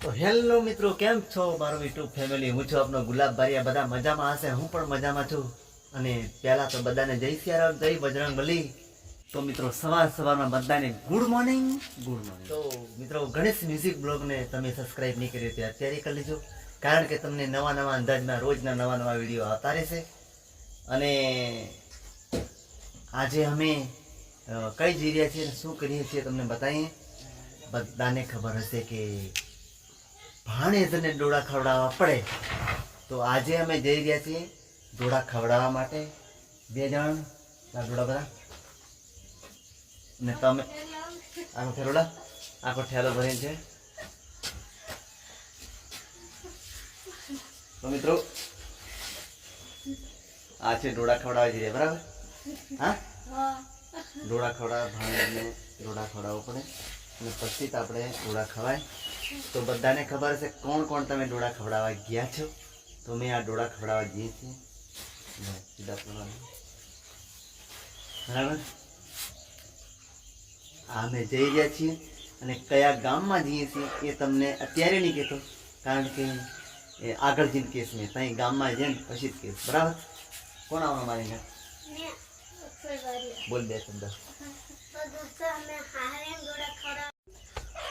તો હેલો મિત્રો કેમ છો? મારું યુટ્યુબ ફેમિલી હું છું આપનો ગુલાબ બારિયા. બધા મજામાં હશે? હું પણ મજામાં છું. અને પહેલાં તો બધાને જય સિયારામ જય બજરંગ બલી. તો મિત્રો સવાર સવારમાં બધાને ગુડ મોર્નિંગ. Good morning. તો મિત્રો ગણેશ મ્યુઝિક બ્લોગને તમે સબસ્ક્રાઇબ નહીં કર્યો તો અત્યારે કરી લીજો. કારણ કે તમને નવા નવા અંદાજમાં રોજના નવા નવા વીડિયો આવતા રહેશે. અને આજે અમે કઈ જઈ રહ્યા છીએ શું કરીએ છીએ તમને બતાવીએ? બધાને ખબર હશે કે ભાણેજને ડોળા ખવડાવવા પડે. તો આજે અમે જઈ રહ્યા છીએ ડોળા ખવડાવવા માટે. બે જણ. ડોળા બધા. ને તમે આખો ઠેલોડા આખો ઠેલો ભરીને છે. તો મિત્રો, આ છે ડોળા ખવડાવવા જઈએ બરાબર? હા? ડોળા ખવડાવવા, ભાણેજને ડોળા ખવડાવવો પડે. અને પછી જ આપણે ડોળા ખવાય. તો બધાને ખબર હશે કોણ કોણ તમે ડોળા ખવડાવવા ગયા છો? તો મેં આ ડોળા ખવડાવવા જઈએ છીએ સીધા બરાબર? આ અમે જઈ રહ્યા છીએ અને કયા ગામમાં જઈએ છીએ એ તમને અત્યારે નહીં કહેતો કારણ કે એ આગળ જઈને કેસ મેં ત્યાં ગામમાં જઈને પછી જ કેસ. બરાબર? કોણ આવવાનું મારી ઘરે? બોલ બે શબ્દ.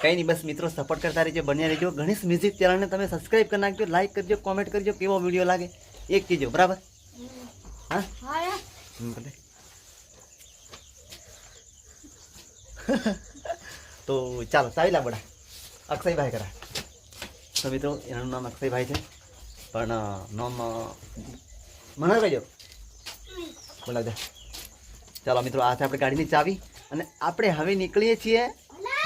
કઈ નહીં બસ મિત્રો સપોર્ટ કરતા રહેજો બન્યા રહેજો. ગણેશ મ્યુઝિક ચેનલને તમે સબસ્ક્રાઇબ કરી નાખજો લાઈક કરજો કોમેન્ટ કરજો કેવો વીડિયો લાગે એક કીજો બરાબર? હા? ભલે. તો ચાલો ચાવીલા બડા અક્ષયભાઈ કરા. તો મિત્રો એનું નામ અક્ષયભાઈ છે. પણ નામ મને કહેજો. બોલાવજો. ચાલો મિત્રો આ છે આપણે ગાડીની ચાવી. અને આપણે હવે નીકળીએ છીએ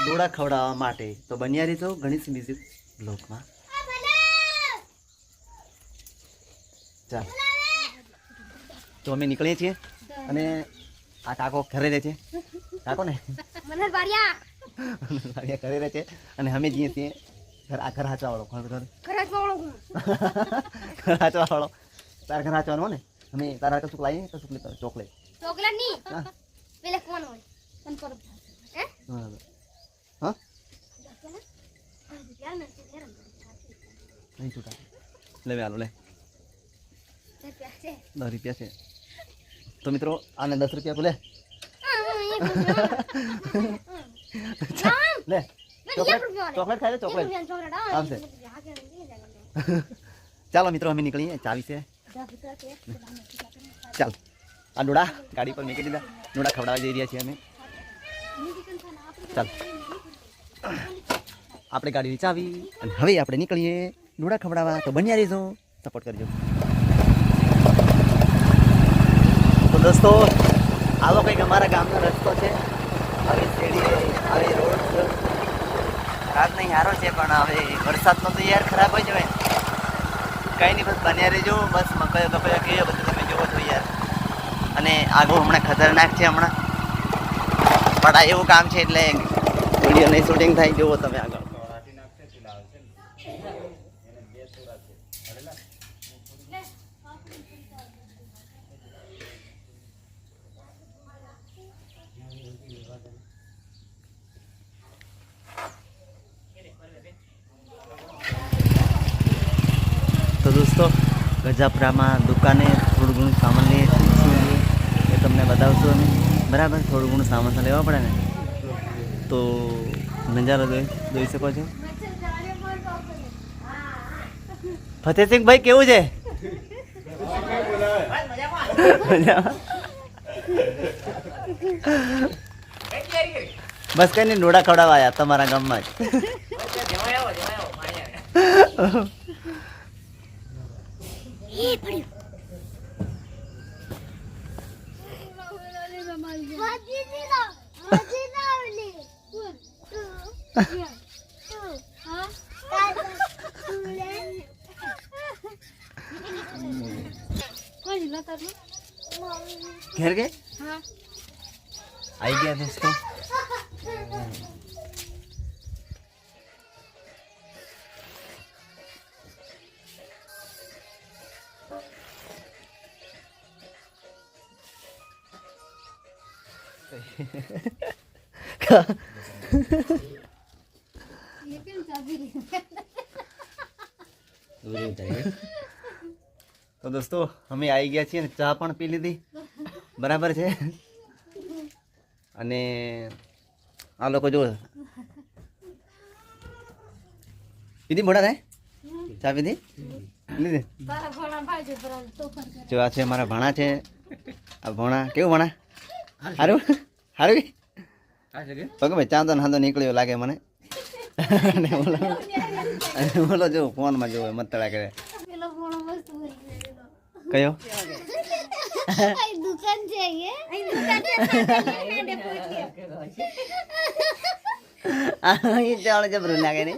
ડોળા ખવડાવવા માટે. તો બન્યા રીતો ગણેશ મ્યુઝિક બ્લોકમાં. ચાલ. તો અમે નીકળીએ છીએ અને આ કાકો ઘરે રહે છે. કાકો ને? ઘરે રહે છે. અને અમે જઈએ છીએ ઘર આ ઘર હાચવા વાળો ઘર. ઘર ઘર હાચવા વાળો તારા ઘર હાચવાનો ને? અમે તારા કશું લાવીએ કશું ચોકલેટ ચોકલેટ. નહીં પેલા કોણ હોય તન પર હે બરાબર. હા નહીં છૂટા લે હાલો લે. દસ રૂપિયા છે. તો મિત્રો, આને દસ રૂપિયા તો લે. લે. ચોકલેટ ખાય ચોકલેટ. આવશે. ચાલો મિત્રો, અમે નીકળીએ. ચાવી છે ચાલ. આ ડોડા ગાડી પર મૂકી દીધા. ડોડા ખવડાવવા જઈ રહ્યા છીએ અમે. ચાલ. આપણે ગાડીની ચાવી અને હવે આપણે નીકળીએ ડોડા ખવડાવવા તો બન્યા રહેજો. સપોર્ટ કરજો. તો દોસ્તો આવો કંઈક અમારા ગામનો રસ્તો છે. હવે શેરી હવે રોડ રાત નહીં સારો છે, પણ હવે વરસાદનો તો યાર ખરાબ હોય જવાય. કંઈ નહીં, બસ બન્યા રહેજો. બસ મકયો કપયો કેવો બધું તમે જોવો છો યાર. અને આગળ હમણાં ખતરનાક છે હમણાં. પણ આ એવું કામ છે એટલે વીડિયો નહીં શૂટિંગ થાય જોવો તમે આગળ તો દોસ્તો ગજાપરામાં દુકાને થોડું ઘણું સામાન લઈએ એ તમને બતાવશું અમે. બરાબર, થોડું ઘણું સામાન લેવા પડે ને? તો નજારો જોઈ જોઈ શકો છો. ફતેહસિંહભાઈ, કેવું છે? બસ કઈ નહીં, ડોડા ખવડાવવા આવ્યા તમારા ગામમાં જ. ઘેર કે આવી ગયા દોસ્તો. તો દોસ્તો, અમે આવી ગયા છીએ ચા પણ પી લીધી. બરાબર છે? અને આ લોકો જો પીધી મોટા થાય? ચા પીધી? લીધી? જો આ છે મારા ભણા છે. આ ભણા, કેવું ભણા? સારું? સારું કે? પગ ભાઈ ચાંદો ને હાંધો નીકળ્યો લાગે મને. અને બોલો અને બોલો જો ફોનમાં જો મતળા કરે. પેલો ઘોડો મસ્ત બોલી કયો? અહીં દુકાન છે જબરું લાગે ને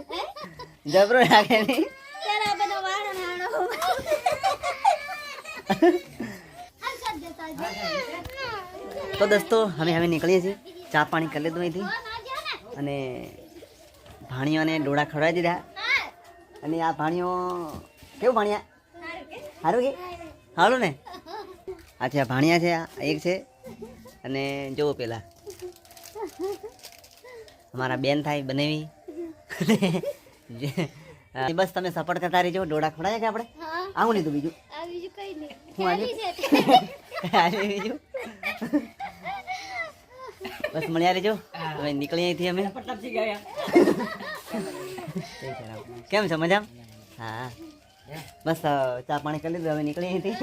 જબરું લાગે ને તેરા બધો વાળો નાનો હાલ સાથ દેતા જા તો દોસ્તો અમે હવે નીકળીએ છીએ. ચા પાણી કરી લીધું અહીંથી. અને ભાણીઓને ડોળા ખવડાવી દીધા. અને આ ભાણીઓ કેવું ભાણિયા? સારું કે? સારું ને. આ આ ભાણિયા છે આ એક છે. અને જુઓ પેલા. અમારા બેન થાય બનેવી. બસ તમે સપોર્ટ કરતા રહેજો ડોળા ખવડાવ્યા કે આપણે. આવું લીધું બીજું. બીજું કઈ નહીં. હું આજે બીજું. બસ મળ્યા રહેજો. હવે નીકળી અહીંથી અમે. કેમ છો મજા હા. બસ ચા પાણી કરી લીધું હવે નીકળી અહીંથી.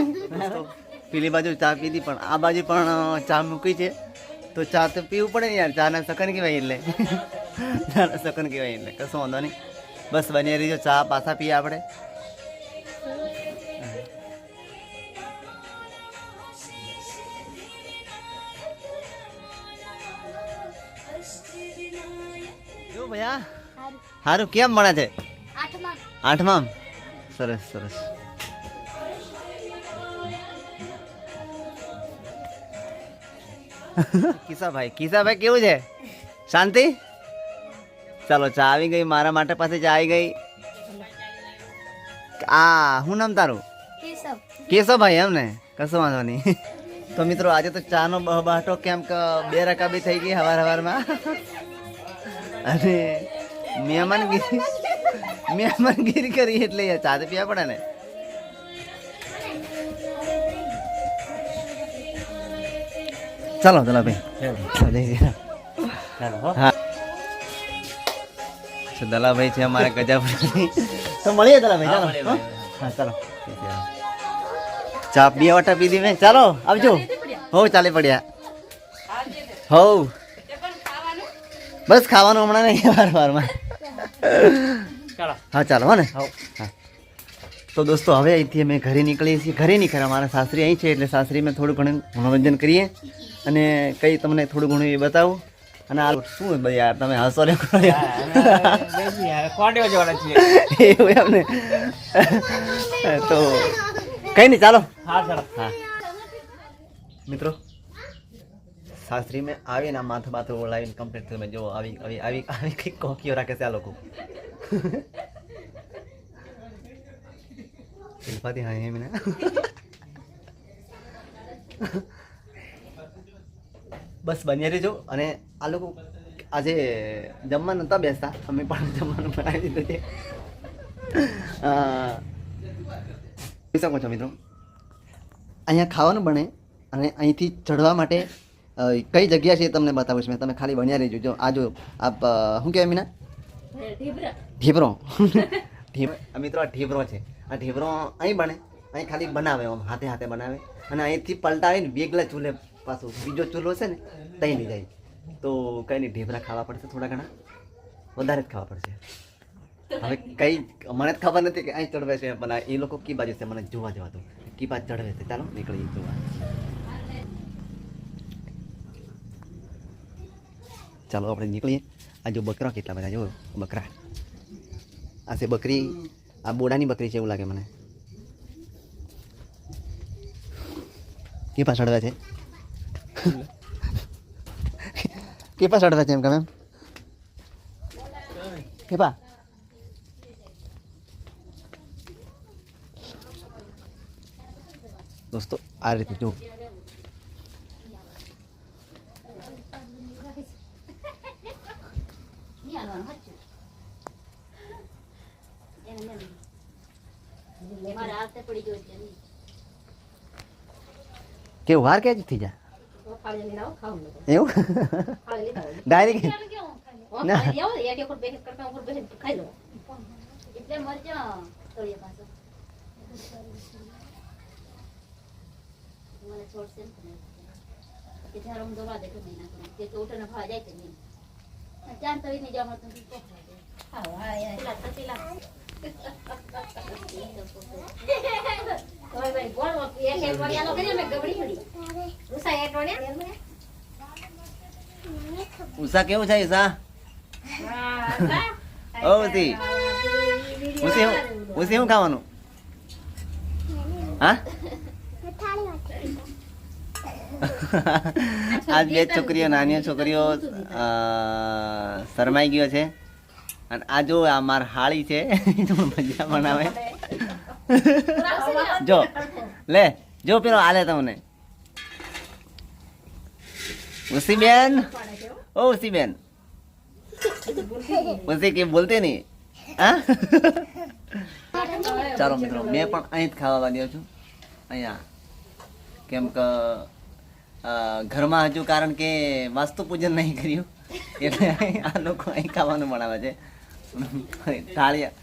પેલી બાજુ ચા પીધી પણ આ બાજુ પણ ચા મૂકી છે. તો ચા તો પીવું પડે ને યાર ચાના સકન કહેવાય એટલે. ચાના સકન કહેવાય એટલે કશો વાંધો નહીં. બસ બની રહીજો ચા પાછા પીએ આપણે. જો સારું કેમ મળે છે? આઠમા સરસ સરસ. કિસાભાઈ કિસાભાઈ કેવું છે? શાંતિ? ચાલો ચા આવી ગઈ. મારા માટે પાસે ચા આવી ગઈ. આ શું નામ તારું? કેશવભાઈ એમ ને? કશો વાંધો નહીં. તો મિત્રો આજે તો ચાનો બહબાટો કેમ કે બે રકાબી થઈ ગઈ હવાર હવારમાં. અને મહેમાનગીરી મહેમાનગીરી કરી એટલે ચા તો પીવા પડે ને. ચાલો ચાલો ભાઈ. હા. દલાભાઈ છે અમારે ગજાપુરી તો મળીએ દલાભાઈ ચાલો હો? હા. ચાલો. ચા બે વાટા દીધી મેં. ચાલો આવજો. હો ચાલે પડ્યા. હો. બસ ખાવાનું હમણાં નહીં વાર વારમાં. હા ચાલો હો ને? હા. તો દોસ્તો હવે અહીંથી અમે ઘરે નીકળીએ છીએ. ઘરે નહીં ખરા મારા સાસરી અહીં છે એટલે સાસરી મેં થોડું ઘણું મનોરંજન કરીએ. અને કંઈ તમને થોડું ઘણું એ બતાવું. અને આ શું ભાઈ યાર તમે હસો યાર. એવું એમ ને? તો કઈ નહીં ચાલો. હા. મિત્રો? સાસરી મેં આવીને આ માથું માથું ઓળાવીને કમ્પ્લીટ તમે જો આવી આવી આવી આવી કંઈક કોકીઓ રાખે છે આ લોકો. શિલ્પાથી હા એમને બસ, બન્યા રહેજો. અને આ લોકો આજે જમવા નહોતા બેસતા. અમે પણ જમવાનું બનાવી દીધું છે. શકો છો મિત્રો? અહીંયા ખાવાનું બને અને અહીંથી ચડવા માટે કઈ જગ્યા છે એ તમને બતાવીશ? મેં તમે ખાલી બન્યા રહેજો. જો આ જો આપ શું કહેવાય મીના? ઢીબરો. ઢીબ- મિત્રો આ ઢીબરો છે. આ ઢીબરો અહીં બને. અહીં ખાલી બનાવે આમ હાથે હાથે બનાવે. અને અહીંથી પલટાવીને બેગલા ચૂલે પાછું બીજો ચૂલો છે ને ત્યાં લઈ જાય. તો કંઈ નહીં ઢીબરા ખાવા પડશે થોડા ઘણા. વધારે જ ખાવા પડશે. હવે કઈ મને જ ખબર નથી કે અહીં ચડવે છે પણ એ લોકો કી બાજુ છે મને જોવા જવા દો. કી બાજુ ચડવે છે. ચાલો નીકળી જોવા. ચાલો આપણે નીકળીએ આ જો બકરા કેટલા બધા જો બકરા આ છે બકરી આ બોડાની બકરી છે એવું લાગે મને કે પાછળ ચડવે છે કે પાછળ ચડવે છે એમ ગમે એમ કે પા દોસ્તો આ રીતે જો રાતે પડી ગયો છે નહીં. કેવું વાર કે થઈ જા ફાળી લઈને આવો ખાવું નથી. એવું ફાળી લીધા હોય. ડાયરેક્ટ કેમ કેવું ખાલી? હો, ના. ફાળી આવો ને, એક એક ઉપર બેસીને કરતા ઉપર બેસીને ઉષા કેવું છે ઉષા હા, હા. ઓ ઉષી ઉષી હું ઉષી શું ખાવાનું હા આજ બે છોકરીઓ નાની છોકરીઓ શરમાઈ ગયો છે. અને આ જો આ માર હાળી છે મજા બનાવે જો લે જો પેલો આલે તમને. ઉસીબેન? ઓ ઉસીબેન. ઉસી કે બોલતે નહીં. હા? ચાલો મિત્રો મેં પણ અહીં જ ખાવા વાગ્યો છું. અહીંયા. કેમ કે ઘરમાં હજુ કારણ કે વાસ્તુ પૂજન નહીં કર્યું એટલે આ લોકો અહીં ખાવાનું બનાવે છે. થાળિયા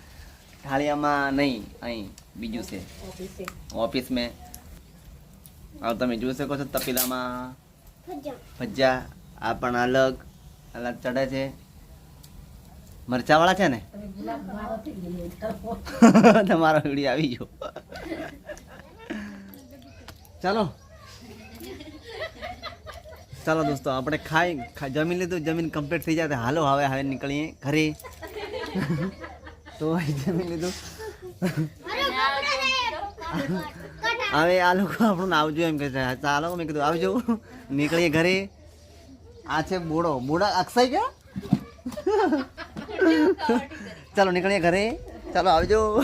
થાળિયામાં નહીં અહીં બીજું છે. ઓફિસ મેં. હવે તમે જોઈ શકો છો તપેલામાં. ભજીયા આ પણ અલગ અલગ ચડે છે. મરચાવાળા છે ને. તમારો વીડિયો આવી ગયો. ચાલો. ચાલો દોસ્તો, આપણે ખાઈ ખા- જમી લીધું, જમીન કમ્પ્લીટ થઈ જાય હાલો, હવે હવે નીકળીએ ઘરે. તો જમી લીધું. હવે આ લોકો આપણને આવજો એમ કે છે. ચાલો, મેં કીધું, આવજો. નીકળીએ ઘરે. આ છે બોડો. બોડા અક્ષય ગયા ચાલો, નીકળીએ ઘરે. ચાલો, આવજો.